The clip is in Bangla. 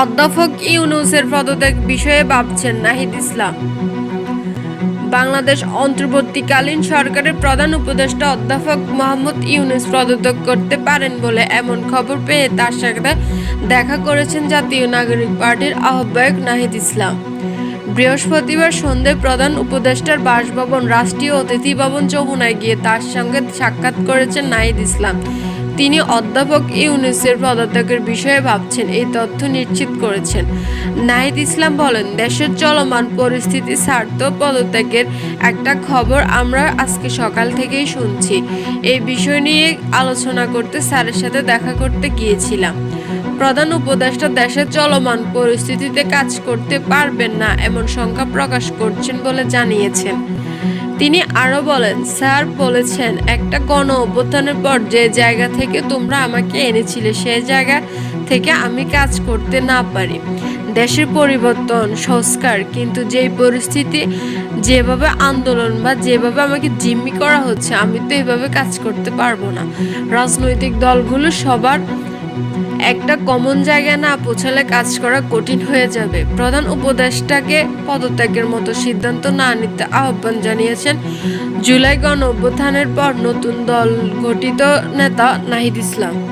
অধ্যাপক ইউনুসের পদত্যাগ বিষয়ে ভাবছেন নাহিদ ইসলাম। বাংলাদেশ অন্তর্বর্তীকালীন সরকারের প্রধান উপদেষ্টা অধ্যাপক মোহাম্মদ ইউনুস পদত্যাগ করতে পারেন বলে এমন খবর পেয়ে তার সাথে দেখা করেছেন জাতীয় নাগরিক পার্টির আহ্বায়ক নাহিদ ইসলাম। বৃহস্পতিবার সন্ধ্যায় প্রধান উপদেষ্টার বাসভবন রাষ্ট্রীয় অতিথি ভবন যমুনায় গিয়ে তার সঙ্গে সাক্ষাৎ করেছেন নাহিদ ইসলাম। তিনি অধ্যাপক ইউনুসের পদত্যাগের বিষয়ে ভাবছেন, এই তথ্য নিশ্চিত করেছেন। নাহিদ ইসলাম বলেন, দেশের চলমান পরিস্থিতি স্বার্থ পদত্যাগের একটা খবর আমরা আজকে সকাল থেকেই শুনছি। এই বিষয় নিয়ে আলোচনা করতে স্যারের সাথে দেখা করতে গিয়েছিলাম। প্রধান উপদেষ্টা দেশের চলমান পরিস্থিতিতে কাজ করতে পারবেন না, এমন শঙ্কা প্রকাশ করছেন বলে জানিয়েছেন। তিনি আরও বলেন, স্যার বলেছেন, একটা গণ অভ্যুত্থানের পর যে জায়গা থেকে তোমরা আমাকে এনেছিলে সেই জায়গা থেকে আমি কাজ করতে না পারি। দেশের পরিবর্তন, সংস্কার, কিন্তু যেই পরিস্থিতি, যেভাবে আন্দোলন বা যেভাবে আমাকে জিম্মি করা হচ্ছে, আমি তো এভাবে কাজ করতে পারব না। রাজনৈতিক দলগুলো সবার একটা কমন জায়গায় না পৌঁছালে কাজ করা কঠিন হয়ে যাবে। প্রধান উপদেষ্টাকে পদত্যাগের মতো সিদ্ধান্ত না নিতে আহ্বান জানিয়েছেন জুলাই গণ অভ্যুত্থানের পর নতুন দল গঠিত নেতা নাহিদ ইসলাম।